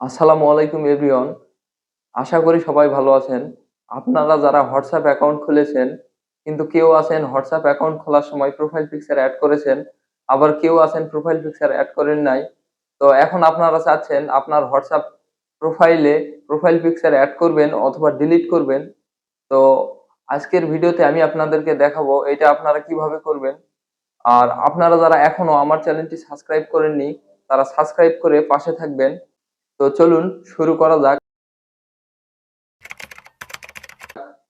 আসসালামু আলাইকুম এভরিওয়ান আশা করি সবাই ভালো আছেন। আপনারা যারা হোয়াটসঅ্যাপ অ্যাকাউন্ট খুলেছেন, কিন্তু কেউ আছেন হোয়াটসঅ্যাপ অ্যাকাউন্ট খোলার সময় প্রোফাইল পিকচার অ্যাড করেছেন, আবার কেউ আছেন প্রোফাইল পিকচার অ্যাড করেন নাই, তো এখন আপনারা চাচ্ছেন আপনার হোয়াটসঅ্যাপ প্রোফাইলে প্রোফাইল পিকচার অ্যাড করবেন অথবা ডিলিট করবেন। তো আজকের ভিডিওতে আমি আপনাদেরকে দেখাবো এটা আপনারা কীভাবে করবেন। আর আপনারা যারা এখনও আমার চ্যানেলটি সাবস্ক্রাইব করেননি, তারা সাবস্ক্রাইব করে পাশে থাকবেন। তো চলুন শুরু করা যাক।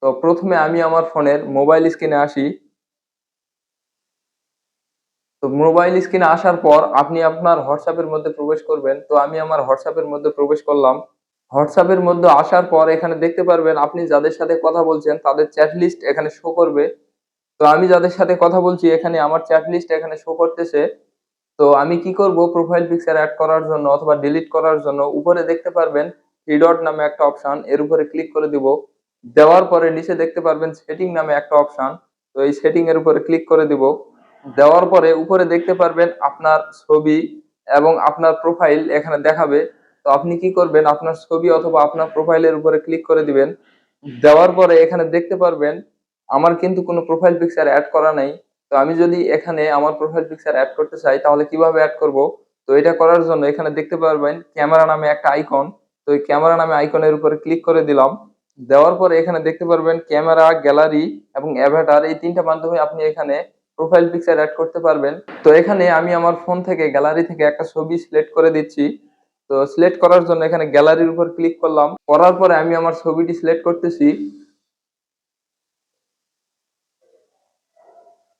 তো প্রথমে আমি আমার ফোনের মোবাইল স্ক্রিনে আসি। তো মোবাইল স্ক্রিনে আসার পর আপনি আপনার হোয়াটসঅ্যাপের মধ্যে প্রবেশ করবেন। তো আমি আমার হোয়াটসঅ্যাপের মধ্যে প্রবেশ করলাম। হোয়াটসঅ্যাপের মধ্যে আসার পর এখানে দেখতে পারবেন আপনি যাদের সাথে কথা বলছেন তাদের চ্যাট লিস্ট এখানে শো করবে। তো আমি যাদের সাথে কথা বলছি এখানে আমার চ্যাট লিস্ট এখানে শো করতেছে। তো আমি কি করব? প্রোফাইল পিকচার অ্যাড করার জন্য অথবা ডিলিট করার জন্য উপরে দেখতে পারবেন থ্রি ডট নামে একটা অপশন এর উপরে ক্লিক করে দিব। দেওয়ার পরে নিচে দেখতে পারবেন সেটিং নামে একটা অপশন তো এই সেটিং এর উপরে ক্লিক করে দিব। দেওয়ার পরে উপরে দেখতে পারবেন আপনার ছবি এবং আপনার প্রোফাইল এখানে দেখাবে। তো আপনি কি করবেন? আপনার ছবি অথবা আপনার প্রোফাইলের উপরে ক্লিক করে দিবেন। দেওয়ার পরে এখানে দেখতে পারবেন, আমার কিন্তু কোনো প্রোফাইল পিকচার অ্যাড করা নাই। তো আমি যদি এখানে আমার প্রোফাইল পিকচার অ্যাড করতে চাই, তাহলে কীভাবে অ্যাড করব? তো এটা করার জন্য এখানে দেখতে পারবেন ক্যামেরা নামে একটা আইকন তো এই ক্যামেরা নামে আইকনের উপরে ক্লিক করে দিলাম। দেওয়ার পরে এখানে দেখতে পারবেন ক্যামেরা গ্যালারি এবং অ্যাভাটার এই তিনটা মাধ্যমে আপনি এখানে প্রোফাইল পিকচার অ্যাড করতে পারবেন। তো এখানে আমি আমার ফোন থেকে গ্যালারি থেকে একটা ছবি সিলেক্ট করে দিচ্ছি। তো সিলেক্ট করার জন্য এখানে গ্যালারির উপর ক্লিক করলাম। করার পরে আমি আমার ছবিটি সিলেক্ট করতেছি।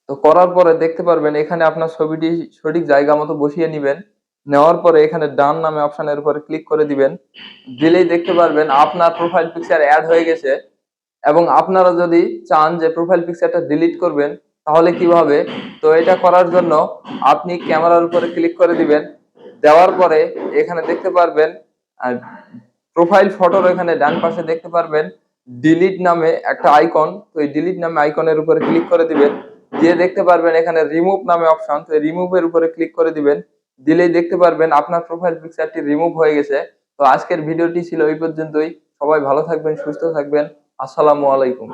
তো করার পরে দেখতে পারবেন এখানে আপনার ছবিটি সঠিক জায়গা মতো বসিয়ে নেবেন। নেওয়ার পরে এখানে ডান নামে অপশনের উপরে ক্লিক করে দিবেন। দিলেই দেখতে পারবেন আপনার প্রোফাইল পিকচার অ্যাড হয়ে গেছে এবং আপনারা যদি চান যে প্রোফাইল পিকচারটা ডিলিট করবেন, তাহলে কীভাবে? তো এটা করার জন্য আপনি ক্যামেরার উপরে ক্লিক করে দিবেন। দেওয়ার পরে এখানে দেখতে পারবেন, আর প্রোফাইল ফটোর এখানে ডান পাশে দেখতে পারবেন ডিলিট নামে একটা আইকন তো এই ডিলিট নামে আইকনের উপরে ক্লিক করে দিবেন। দিয়ে দেখতে পারবেন এখানে রিমুভ নামে অপশন তো রিমুভের উপরে ক্লিক করে দিবেন। দিলেই দেখতে পারবেন আপনার প্রোফাইল পিকচারটি রিমুভ হয়ে গেছে। তো আজকের ভিডিওটি ছিল এই পর্যন্তই। সবাই ভালো থাকবেন, সুস্থ থাকবেন। আসসালামু আলাইকুম।